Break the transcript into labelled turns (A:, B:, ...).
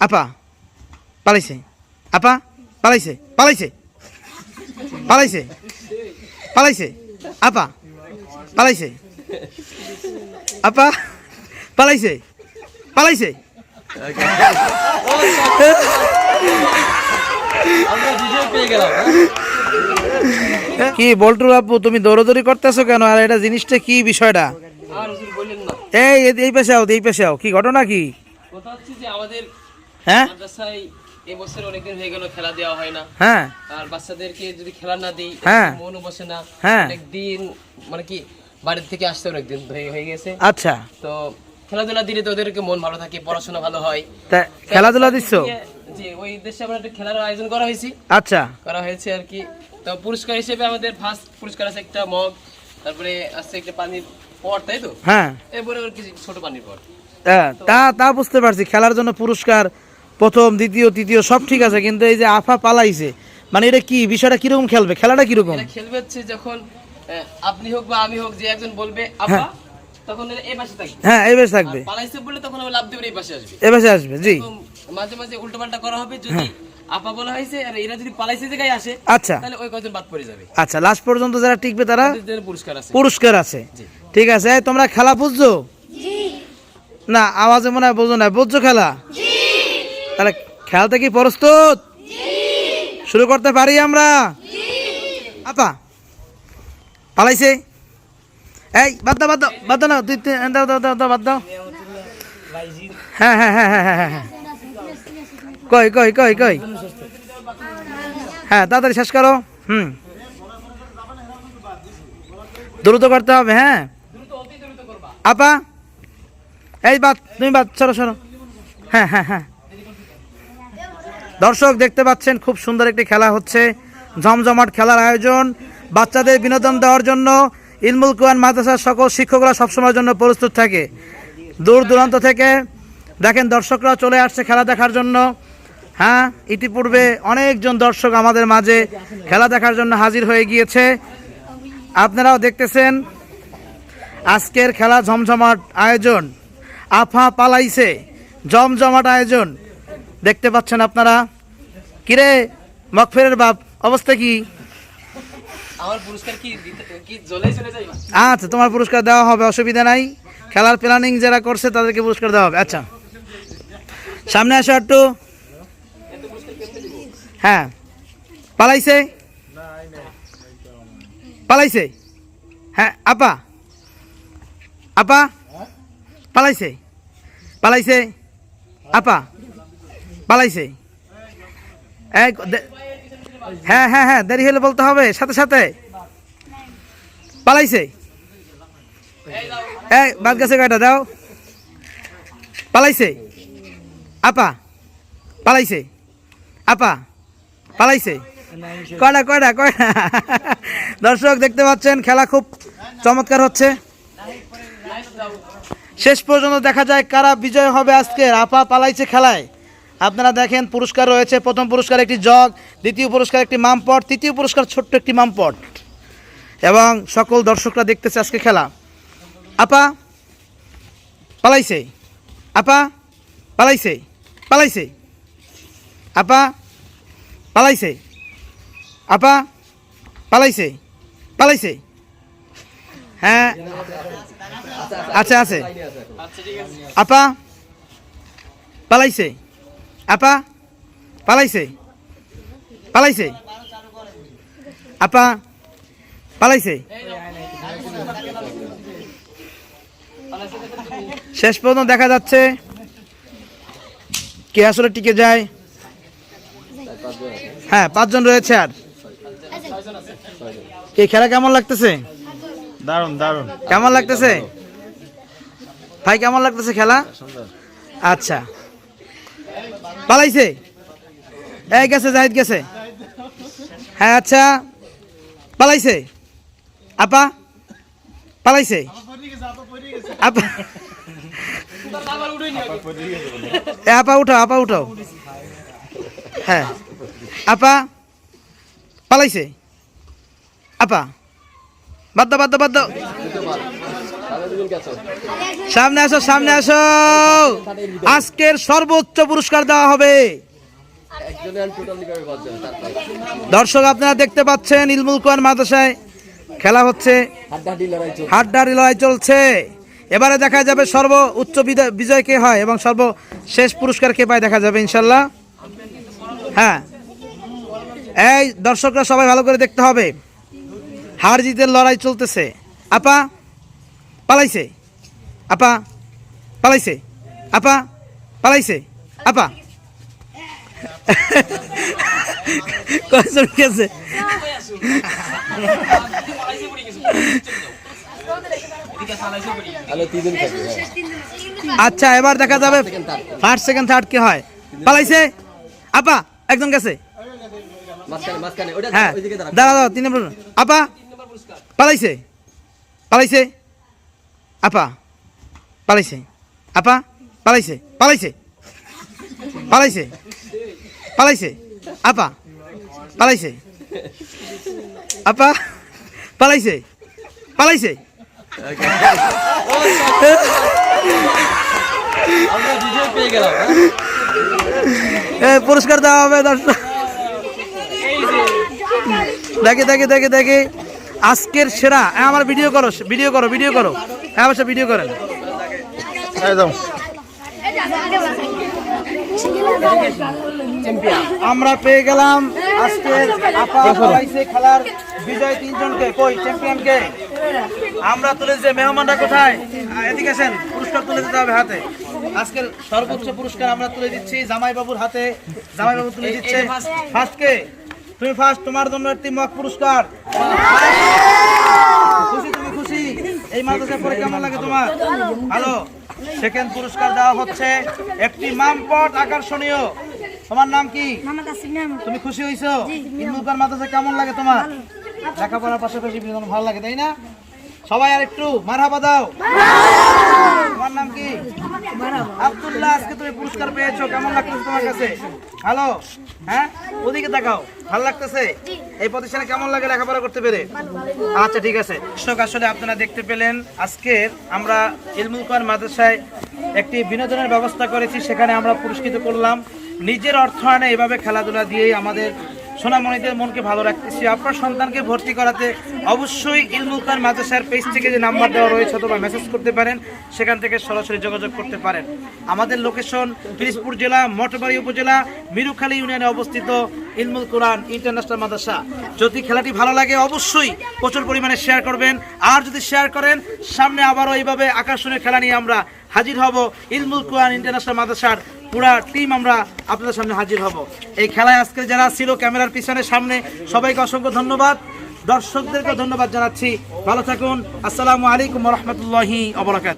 A: আপা পালাইছে। আপা পালাইছে পালাইছে। পালাইছে পালাইছে। আপা পালাইছে। আপা পালাইছে পালাইছে। কি বল্টু আপু তুমি দৌড়দৌড়ি করতেছো কেন? আর এটা জিনিসটা কি বিষয়টা? এই- এই পেশে আও এই পেশে আও। কি ঘটনা কি?
B: কথা হচ্ছে যে আমাদের
A: হ্যাঁ?
B: মাদ্রাসায় এবছর অনেকদিন হয়ে গেল খেলা দেওয়া হয় না।
A: হ্যাঁ।
B: আর বাচ্চাদেরকে যদি খেলা না দিই
A: হ্যাঁ।
B: মনও বসে না।
A: হ্যাঁ।
B: একদিন মানে কি বাড়ির থেকে আসতে অনেকদিন হয়ে গেছে।
A: আচ্ছা।
B: তো খেলাধুলা দিলে তো ওদেরকে মন ভালো থাকে পড়াশোনা ভালো হয়।
A: খেলাধুলা দিচ্ছ
B: ওই উদ্দেশ্যে আমরা একটা খেলার আয়োজন করা হয়েছে।
A: আচ্ছা।
B: করা হয়েছে আর কি। তো পুরস্কার হিসেবে আমাদের ফার্স্ট পুরস্কার আছে একটা মগ তারপরে আছে একটা পানির পট তাই তো?
A: হ্যাঁ।
B: এরপরে ওর কিছু ছোট পানির পট।
A: তা তা বুঝতে পারছি খেলার জন্য পুরস্কার প্রথম দ্বিতীয় তৃতীয় সব ঠিক আছে কিন্তু এই যে আফা পালাইছে মানে এটা কি বিষয়টা কীরকম খেলবে? খেলাটা কীরকম?
B: খেলবে হচ্ছে যখন আপনি হোক বা আমি হোক যে একজন বলবে আপা তখন এই পাশে থাকবে।
A: হ্যাঁ এই বেশ থাকবে।
B: পালাইছে বললে তখন লাভ দিয়ে এই পাশে আসবে।
A: এ বেশে আসবে জি।
B: মাঝে মাঝে উল্টো পাল্টা করা হবে যদি
A: হ্যাঁ।
B: আপা বলা হয়েছে আর এরা যদি পালাইছে জায়গায় আসে
A: আচ্ছা।
B: তাহলে ওই কজন বাদ পড়ে যাবে।
A: আচ্ছা লাস্ট পর্যন্ত যারা টিকবে তারা
B: পুরস্কার আছে।
A: পুরস্কার আছে। ঠিক আছে তোমরা খেলা বুঝছ? না আওয়াজে মনে হয় বুঝো না বুঝছ খেলা? তাহলে খেলাতে কি প্রস্তুত? শুরু করতে পারি আমরা? আপা, পালাইছে। এই, বাদ দাও বাদ দাও বাদ দাও না তুই- দাও দাও দাও দাও, বাদ দাও। হ্যাঁ হ্যাঁ হ্যাঁ হ্যাঁ হ্যাঁ হ্যাঁ। কই কই কই কই? হ্যাঁ তাড়াতাড়ি শেষ করো। হুম। দ্রুত করতে হবে হ্যাঁ। আপা, এই বাদ, তুমি বাদ, সরো সরো। হ্যাঁ হ্যাঁ হ্যাঁ। দর্শক দেখতে পাচ্ছেন, খুব সুন্দর একটি খেলা হচ্ছে। জমজমাট খেলার আয়োজন। বাচ্চাদের বিনোদন দেওয়ার জন্য ইলমুল কুয়ান মাদ্রাসার সকল শিক্ষকরা সবসময়ের জন্য প্রস্তুত থাকে। দূর দূরান্ত থেকে দেখেন, দর্শকরা চলে আসছে খেলা দেখার জন্য। হ্যাঁ ইতিপূর্বে অনেকজন দর্শক আমাদের মাঝে খেলা দেখার জন্য হাজির হয়ে গিয়েছে। আপনারাও দেখতেছেন, আজকের খেলা ঝমঝমাট আয়োজন। আফা পালাইছে। জমজমাট আয়োজন। দেখতে পাচ্ছেন আপনারা? কিরে মকফেরের বাপ অবস্থা কি? আচ্ছা তোমার পুরস্কার দেওয়া হবে অসুবিধা নাই। খেলার প্ল্যানিং যারা করছে তাদেরকে পুরস্কার দেওয়া হবে। আচ্ছা। সামনে আসো একটু হ্যাঁ। পালাইছে? পালাইছে? হ্যাঁ আপা। আপা? পালাইছে? পালাইছে? আপা। পালাইছে। হ্যাঁ হ্যাঁ হ্যাঁ দেরি হলে বলতে হবে, সাথে সাথে। পালাইছে। এই, বাদ গেছে কয়টা, দাও। পালাইছে। আপা পালাইছে। আপা, পালাইছে। কয়টা কয়টা কয়টা? দর্শক, দেখতে পাচ্ছেন, খেলা খুব চমৎকার হচ্ছে। শেষ পর্যন্ত দেখা যায় কারা বিজয় হবে আজকে আপা পালাইছে খেলায়। আপনারা দেখেন পুরস্কার রয়েছে। প্রথম পুরস্কার একটি জগ, দ্বিতীয় পুরস্কার একটি মামপট, তৃতীয় পুরস্কার ছোট্ট একটি মামপট। এবং সকল দর্শকরা দেখতেছে আজকে খেলা। আপা, পালাইছে। আপা, পালাইছে। পালাইছে। আপা পালাইছে। আপা, পালাইছে। পালাইছে। হ্যাঁ। আচ্ছা আছে। আপা, পালাইছে। আপা পালাইছে? পালাইছে? আপা পালাইছে? শেষ পর্যন্ত দেখা যাচ্ছে। কে আসলে টিকে যায়? হ্যাঁ পাঁচজন রয়েছে আর। এই খেলা কেমন লাগতেছে?
C: দারুণ দারুণ
A: কেমন লাগতেছে? ভাই কেমন লাগতেছে খেলা? আচ্ছা। পালাইছে? এই গেছে, জাহিদ গেছে। হ্যাঁ আচ্ছা। পালাইছে? আপা? পালাইছে? আপা? আপা, উঠাও আপা, উঠাও। হ্যাঁ। আপা? পালাইছে? আপা? বাদ দাও বাদ দাও বাদ দাও। সামনে আসো সামনে আসো। আজকের সর্বোচ্চ পুরস্কার দেওয়া হবে। দর্শক আপনারা দেখতে পাচ্ছেন ইলমুল কোরআন মাদ্রাসায় খেলা হচ্ছে। হাড্ডাহাড্ডি লড়াই চলছে। এবারে দেখা যাবে সর্ব উচ্চ বিজয় কে হয় এবং সর্ব শেষ পুরস্কার কে পায় দেখা যাবে ইনশাল্লাহ হ্যাঁ। এই দর্শকরা সবাই ভালো করে দেখতে হবে। হার জিতের লড়াই চলতেছে। আপা পালাইছে। আপা পালাইছে। আপা পালাইছে। আপা। কয়জন আচ্ছা এবার দেখা যাবে ফার্স্ট সেকেন্ড থার্ড কি হয়। পালাইছে? আপা, একজন গেছে। হ্যাঁ দাঁড়া দাঁড়া, তিন নম্বর। আপা, পালাইছে। পালাইছে? আপা, পালাইছে। আপা, পালাইছে পালাইছে। পালাইছে পালাইছে। আপা পালাইছে। আপা, পালাইছে পালাইছে। পুরস্কার দেওয়া হবে দর্শক। দেখে দেখে দেখে দেখে। আজকের সেরা আমার ভিডিও করো ভিডিও করো ভিডিও করো। হ্যাঁ অবশ্যই ভিডিও করেন।
C: একদম
A: আমরা পেয়ে গেলাম আজকের আপা খেলার বিজয় তিনজনকে। কই চ্যাম্পিয়নকে আমরা তুলে যে মেহমানরা কোথায়? এদিকে আসেন পুরস্কার তুলে দিতে হবে হাতে। আজকের সর্বোচ্চ পুরস্কার আমরা তুলে দিচ্ছি জামাই বাবুর হাতে। জামাই বাবু তুলে দিচ্ছে ফার্স্ট কে। তুমি ফার্স্ট তোমার জন্য একটি মক পুরস্কার। খুশি এই মাদ্রাসায় পরে কেমন লাগে তোমার? ভালো। সেকেন্ড পুরস্কার দেওয়া হচ্ছে একটি মামপট আকর্ষণীয়। তোমার নাম কি? তুমি খুশি হয়েছো ইন্দুকার মাদ্রাসা কেমন লাগে তোমার? লেখাপড়ার পাশাপাশি ভালো লাগে তাই না? সবাই আর একটু মারহাবা দাও। তোমার নাম কি? আব্দুল্লাহ আজকে তুমি পুরস্কার পেয়েছ। কেমন লাগতেছে তোমার কাছে? হ্যালো হ্যাঁ? ওদিকে তাকাও। ভালো লাগতেছে? এই প্রতিষ্ঠানে কেমন লাগে লেখাপড়া করতে পেরে? আচ্ছা ঠিক আছে। দর্শক আসলে আপনারা দেখতে পেলেন আজকের আমরা ইলমুল কোরআন মাদ্রাসায় একটি বিনোদনের ব্যবস্থা করেছি। সেখানে আমরা পুরস্কৃত করলাম। নিজের অর্থায়নে এভাবে খেলাধুলা দিয়েই আমাদের সোনামণিদের মনকে ভালো রাখতেছি। আপনার সন্তানকে ভর্তি করাতে অবশ্যই ইলমুল খান মাদ্রাসার পেজ থেকে যে নাম্বার দেওয়া রয়েছে অথবা মেসেজ করতে পারেন, সেখান থেকে সরাসরি যোগাযোগ করতে পারেন। আমাদের লোকেশন পিরিজপুর জেলা, মঠবাড়ি উপজেলা, মিরুখালী ইউনিয়নে অবস্থিত ইলমুল কোরআন ইন্টারন্যাশনাল মাদ্রাসা। যদি খেলাটি ভালো লাগে, অবশ্যই প্রচুর পরিমাণে শেয়ার করবেন। আর যদি শেয়ার করেন, সামনে আবারও এইভাবে আকর্ষণীয় খেলা নিয়ে আমরা হাজির হব ইলমুল কোরআন ইন্টারন্যাশনাল মাদ্রাসার পুরা টিম আমরা আপনাদের সামনে হাজির হব। এই খেলায় আজকে যারা ছিল ক্যামেরার পিছনে সামনে, সবাইকে অসংখ্য ধন্যবাদ। দর্শকদেরকে ধন্যবাদ জানাচ্ছি। ভালো থাকুন। আসসালামু আলাইকুম রহমতুল্লাহি অবরাকাত